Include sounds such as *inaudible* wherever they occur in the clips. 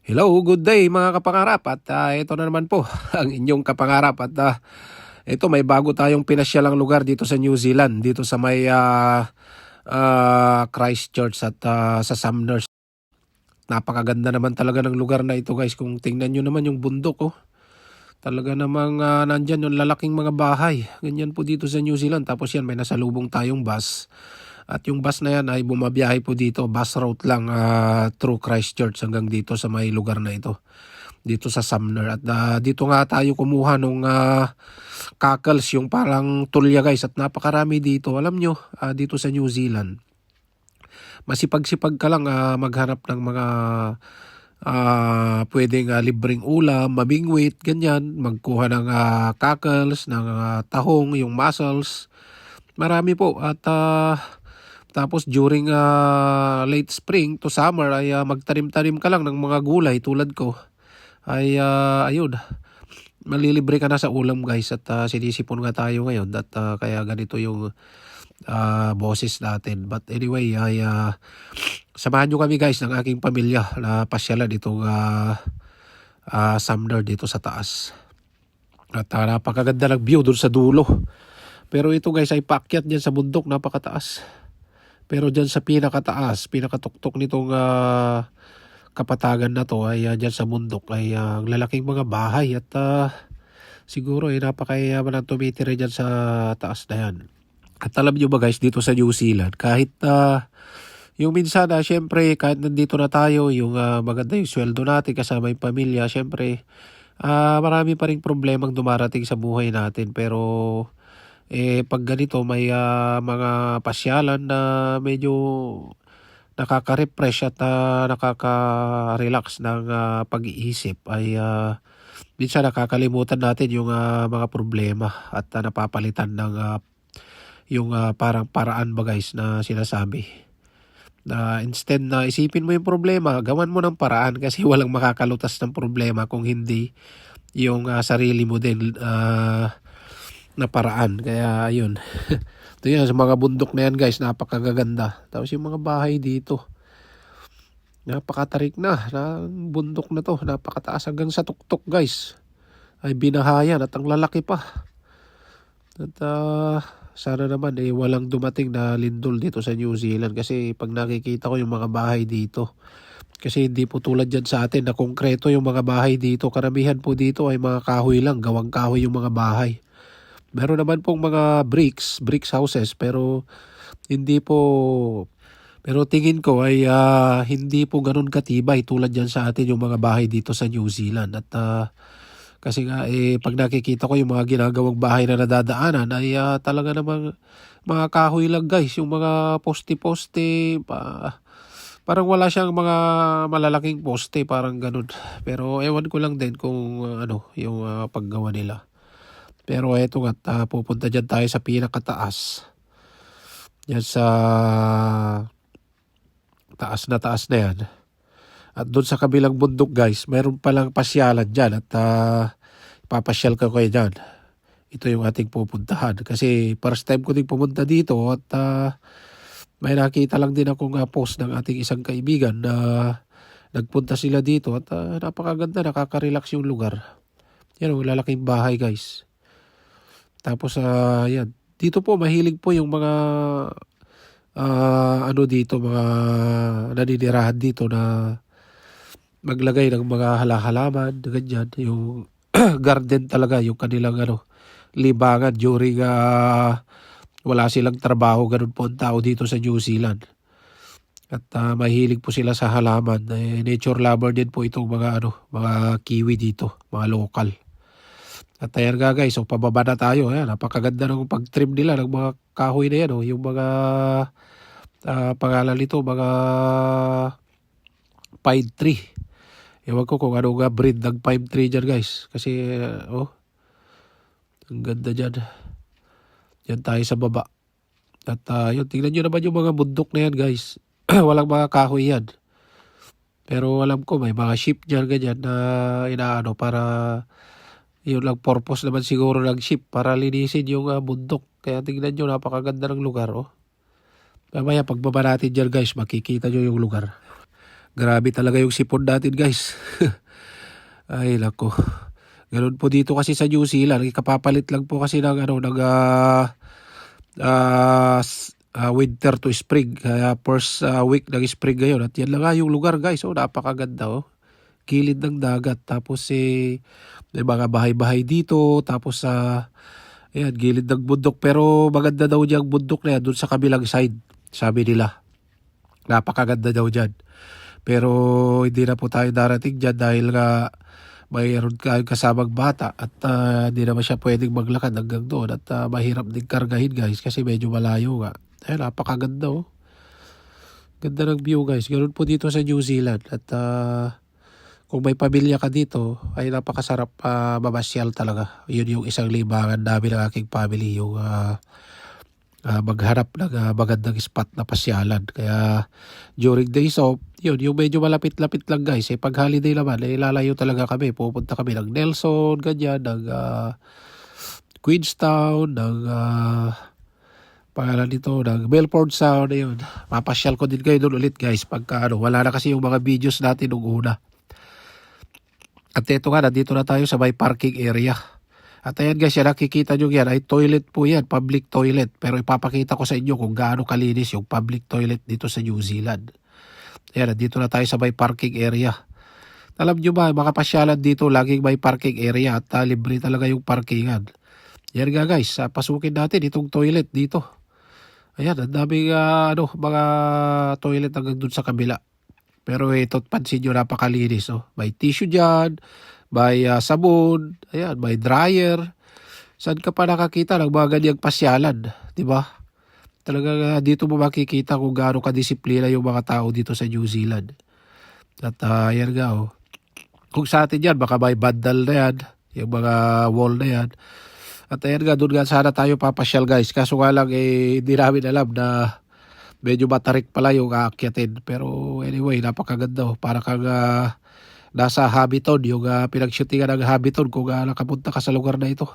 Hello, good day mga kapangarap at ah, ito na naman po *laughs* ang inyong kapangarap at ah, ito may bago tayong pinasyalang lugar dito sa New Zealand dito sa may ah, ah, Christchurch at ah, sa Sumners. Napakaganda naman talaga ng lugar na ito guys kung tingnan nyo naman yung bundok oh. Talaga namang ah, nandyan yung lalaking mga bahay. Ganyan po dito sa New Zealand. Tapos yan may nasalubong tayong bus. At yung bus na yan ay bumabiyahe po dito, bus route lang ah, through Christchurch hanggang dito sa may lugar na ito. Dito sa Sumner. At ah, dito nga tayo kumuha nung ah, cockles, yung parang tulya guys. At napakarami dito. Alam nyo, ah, dito sa New Zealand. Masipag-sipag ka lang ah, maghanap ng mga ah pwedeng ah, libreng ulam, mabingwit, ganyan. Magkuha ng ah, cockles, ng ah, tahong, yung mussels. Marami po. At ah, tapos during ah, late spring to summer ay ah, magtanim-tanim ka lang ng mga gulay tulad ko. Ay ah, ayun. Malilibre ka na sa ulam guys at ah, sinisipon nga tayo ngayon at ah, kaya ganito yung ah, boses natin. But anyway, ay ah, samahan nyo kami guys ng aking pamilya na pasyalan itong ah, ah, Sumner dito sa taas. At ah, napakaganda ng view doon sa dulo. Pero ito guys ay paakyat dyan sa bundok, napakataas. Pero dyan sa pinakataas, pinakatuktok nitong ah, kapatagan na to ay ah, dyan sa bundok ay ah, ang lalaking mga bahay at ah, siguro ay napakayaman ang tumitira dyan sa taas na yan. At alam nyo ba guys, dito sa New Zealand, kahit ah, yung minsan na syempre kahit nandito na tayo, yung ah, maganda yung sweldo natin kasama yung pamilya, syempre ah, marami pa rin problemang dumarating sa buhay natin. Pero eh pag ganito may ah, mga pasyalan na medyo nakaka-refresh at ah, nakaka-relax ng ah, pag-iisip ay ah, minsan nakakalimutan natin yung ah, mga problema at ah, napapalitan ng ah, yung ah, parang paraan ba guys na sinasabi. Na instead na isipin mo yung problema, gawan mo ng paraan *laughs* kasi walang makakalutas ng problema kung hindi yung ah, sarili mo din ah, na paraan. Kaya ayun. *laughs* Ito yan, sa mga bundok na yan guys, napakagaganda. Tapos yung mga bahay dito, napakatarik na, na bundok na to, napakataas hanggang sa tuktok guys. Ay binahayan at ang lalaki pa. At ah, sana naman eh walang dumating na lindol dito sa New Zealand kasi pag nakikita ko yung mga bahay dito, kasi hindi po tulad dyan sa atin na konkreto yung mga bahay dito. Karamihan po dito ay mga kahoy lang, gawang kahoy yung mga bahay. Meron naman pong mga bricks, bricks houses pero hindi po pero tingin ko ay ah, hindi po ganun katibay tulad yan sa atin yung mga bahay dito sa New Zealand. At ah, kasi nga eh pag nakikita ko yung mga ginagawang bahay na nadadaanan ay ah, talaga namang mga kahoy lang guys. Yung mga poste-poste pa, parang wala siyang mga malalaking poste parang ganun. Pero ewan ko lang din kung ah, ano yung ah, paggawa nila pero eto nga, ah, pupunta dyan tayo sa pinakataas. Yan sa taas na taas na yan. At doon sa kabilang bundok guys, mayroon palang pasyalan dyan at ah, ipapasyal ko kayo dyan. Ito yung ating pupuntahan. Kasi first time ko din pumunta dito at ah, may nakita lang din akong ah, post ng ating isang kaibigan na nagpunta sila dito at ah, napakaganda, nakaka-relax yung lugar. Yan, ang lalaking bahay guys. Tapos ah yan. Dito po mahilig po yung mga ah, ano dito mga naninirahan dito na maglagay ng mga halahalaman ganyan yung *clears throat* garden talaga yung kanilang ano libangan during ah, wala silang trabaho ganun po ang tao dito sa New Zealand. At ah, mahilig po sila sa halaman. Eh, nature lover din po itong mga ano, mga kiwi dito, mga local. At ayan nga guys, so pababa na tayo. Ayan, napakaganda ng pag-trim nila ng mga kahoy na yan. Oh. Yung mga ah, pangalan nito, mga pine tree. Ewan ko kung ano nga breed ng pine tree dyan guys. Kasi, ah, oh, ang ganda dyan. Yan tayo sa baba. At ah, yun, tingnan nyo naman yung mga bundok na yan guys. *clears throat* Walang mga kahoy yan. Pero alam ko may mga ship dyan ganyan na inaano para yun lang purpose naman siguro ng ship para linisin yung ah, bundok. Kaya tingnan nyo, napakaganda ng lugar. Oh. Mamaya pagbaba natin dyan guys, makikita nyo yung lugar. Grabe talaga yung sipon natin guys. *laughs* Ay lako. Ganun po dito kasi sa New Zealand. Kapapalit lang po kasi ng ano, ng ah, s- ah, winter to spring. Kaya first ah, week ng spring ngayon. At yan lang nga yung lugar guys. Oh, napakaganda oh. Gilid ng dagat. Tapos eh, may mga bahay-bahay dito. Tapos sa ayan, gilid ng bundok. Pero maganda daw diyang bundok na yan dun sa kabilang side. Sabi nila. Napakaganda daw dyan. Pero hindi na po tayo darating dyan dahil nga mayroon ka kasamang bata at ah, hindi naman siya pwedeng maglakad hanggang doon at ah, mahirap din kargahin guys kasi medyo malayo nga. Ay, napakaganda oh. Ganda ng view guys. Ganun po dito sa New Zealand at ah, kung may pamilya ka dito ay napakasarap uh, mamasyal talaga. Yun yung isang libangan namin ng aking family yung ah, ah, maghanap ng ah, magandang spot na pasyalan. Kaya during days off, yun, yung medyo malapit-lapit lang guys. Eh, pag holiday naman, eh, lalayo talaga kami. Pupunta kami ng Nelson, ganyan, ng ah, Queenstown, ng ah, pangalan nito, ng Belfort Sound, ayun. Mapasyal ko din kayo doon ulit guys. Pagka ano, wala na kasi yung mga videos natin nung una. At ito nga, nandito na tayo sa may parking area. At ayan guys, yan nakikita nyo yan, ay toilet po yan, public toilet. Pero ipapakita ko sa inyo kung gaano kalinis yung public toilet dito sa New Zealand. Ayan, nandito na tayo sa may parking area. Alam nyo ba, mga pasyalan dito, laging may parking area at ah, libre talaga yung parkingan. Yan nga guys, ah, pasukin natin itong toilet dito. Ayan, ang daming ah, ano, mga toilet hanggang dun sa kabila. Pero ito, pansin nyo, napakalinis. Oh. May tissue dyan, may ah, sabon, ayan, may dryer. Saan ka pa nakakita ng mga ganyang pasyalan? Di ba? Talaga dito mo makikita kung gaano kadisiplina yung mga tao dito sa New Zealand. At ah, yan nga, oh. Kung sa atin yan, baka may bandal na yan, yung mga wall na yan. At ayan nga, doon nga sana tayo papasyal guys. Kaso nga lang, eh, hindi namin alam na medyo matarik pala yung aakyatin. Pero anyway, napakaganda. Para kang ah, nasa Habiton, yung uh, pinag-shootingan ng Habiton kung uh, nakapunta ka sa lugar na ito.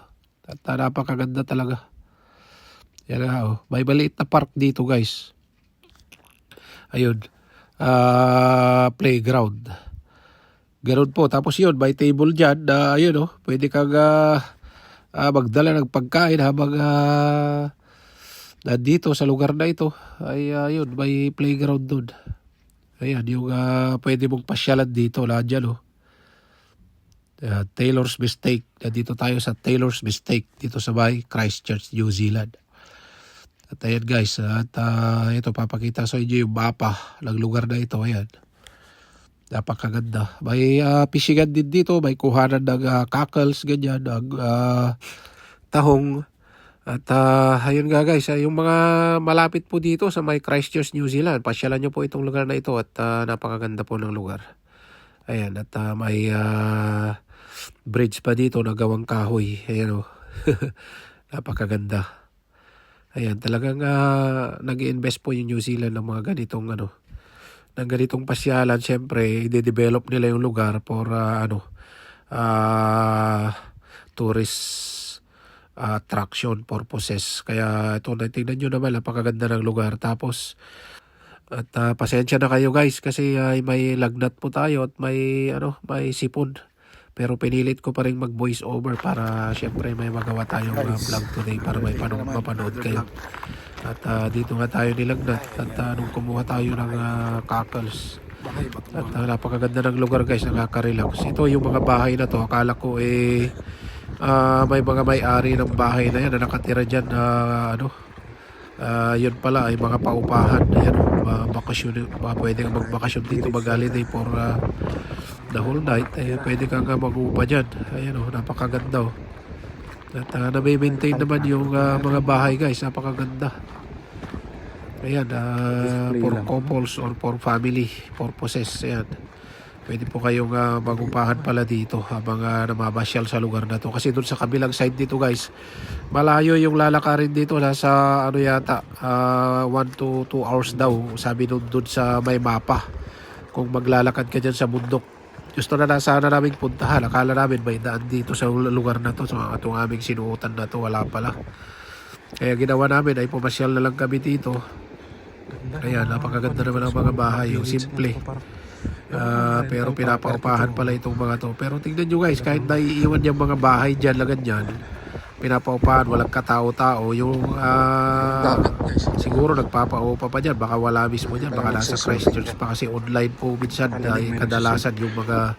At ah, napakaganda talaga. Yan nga, oh. may maliit na park dito guys. Ayun. Ah, playground. Ganun po. Tapos yun, may table dyan na ayun oh, pwede kang ah, ah, magdala ng pagkain habang ah, nandito sa lugar na ito. Ay ayun, may playground doon. Ayan, yung ah, pwede mong pasyalan dito. Lahat dyan oh. Ah, Taylor's Mistake. Nandito tayo sa Taylor's Mistake dito sa may Christchurch, New Zealand. At ayan guys, at ah, ito papakita sa inyo yung mapa ng lugar na ito. Ayan. Napakaganda. May uh, pishingan din dito, may kuhanan ng ah, cockles, ganyan, ng ah, tahong. At ah, ayun nga guys, ah, yung mga malapit po dito sa may Christchurch, New Zealand, pasyalan nyo po itong lugar na ito at ah, napakaganda po ng lugar. Ayan, at ah, may ah, bridge pa dito na gawang kahoy. Ayan o. *laughs* napakaganda. Ayan, talagang uh, nag-invest po yung New Zealand ng mga ganitong ano, ng ganitong pasyalan. Siyempre, i-develop nila yung lugar for ah, ano, ah, tourist ah, attraction purposes. Kaya ito, tingnan nyo naman, napakaganda ng lugar. Tapos, at ah, pasensya na kayo guys kasi ay may lagnat po tayo at may ano, may sipon. Pero pinilit ko pa rin mag voice over para syempre may magawa tayong uh, vlog today para may panood mapanood kayo. At ah, dito nga tayo nilagnat at ah, nung kumuha tayo ng ah, cockles. At ah, napakaganda ng lugar guys, nakaka-relax. Ito yung mga bahay na to, akala ko eh ah, may mga may-ari ng bahay na yan na nakatira dyan na ano, Ah, yun pala ay mga paupahan. Ayan, uh, bakasyon, mga pwede kang magbakasyon dito mag-holiday for ah, the whole night. Eh, pwede kang uh, mag-upa dyan. Ayan oh, napakaganda oh. At uh, na-maintain naman yung ah, mga bahay guys. Napakaganda. Ayan, ah, for couples or for family purposes. Ayan. Pwede po kayong uh, magupahan pala dito habang uh, namabasyal sa lugar na to. Kasi doon sa kabilang side dito guys, malayo yung lalakarin dito. Nasa ano yata, 1 to 2 hours daw. Sabi doon, doon sa may mapa. Kung maglalakad ka dyan sa bundok. Gusto na na sana namin puntahan. Akala namin may daan dito sa lugar na to. So itong aming sinuutan na to, wala pala. Kaya ginawa namin ay pumasyal na lang kami dito. Ayan, napakaganda naman ang mga bahay. Yung simple. Ah, pero pinapaupahan pala itong mga to. Pero tingnan nyo guys, kahit naiiwan yung mga bahay dyan lang ganyan, pinapaupahan, walang katao-tao. Yung ah, siguro nagpapaupa pa dyan, baka wala mismo dyan, baka nasa Christchurch pa kasi online po minsan ay kadalasan yung mga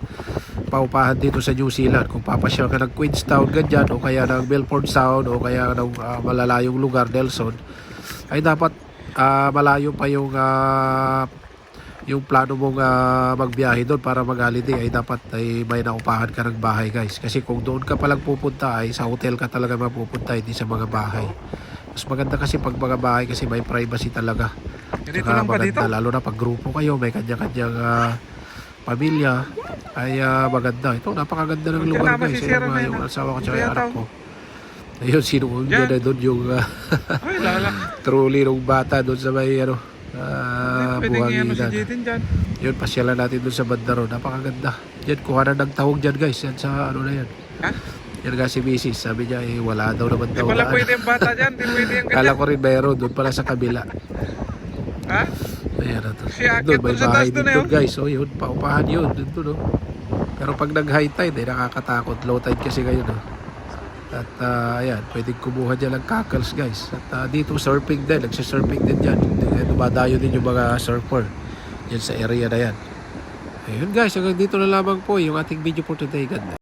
paupahan dito sa New Zealand. Kung papasyal ka ng Queenstown ganyan o kaya ng Milford Sound o kaya ng ah, malalayong lugar, Nelson, ay dapat ah, malayo pa yung ah, yung plano mong ah, magbiyahe doon para mag-holiday ay dapat ay may naupahan ka ng bahay guys. Kasi kung doon ka palang pupunta ay sa hotel ka talaga mapupunta hindi sa mga bahay. Mas maganda kasi pag mga bahay kasi may privacy talaga. Dito Saka lang pa dito. maganda, lalo na pag grupo kayo, may kanya-kanyang ah, pamilya ay ah, maganda. Ito napakaganda ng lugar guys. masisira Yung, na yan, yung asawa ko yung anak ko. Ayun, sinuun nyo Yan. na doon yung ah, Ay, lala. *laughs* trolley ng bata doon sa may ano, ah, Jaden dyan. Yun, pasyalan natin doon sa banda ron. Napakaganda. Yan, kuha na ng tahong dyan guys. Yan sa ano na yan. Ha? Yan nga si Mrs. Sabi niya, eh, wala daw naman Di daw. pala pwede yung bata dyan. Di pwede yung Kala ganyan. ko rin mayroon doon pala sa kabila. Ha? Ayan na to. Doon, may bahay din doon eh, oh. guys. Oh, yun, paupahan yun. Doon doon, oh. Pero pag nag-high tide, eh, nakakatakot. Low tide kasi ngayon, oh. At ah, ayan, pwedeng kumuha dyan ng cackles guys. At ah, dito surfing din, nagsisurfing din dyan. Dumadayo din yung mga surfer dyan sa area na yan. Ayun guys, hanggang dito na lamang po yung ating video for today. God.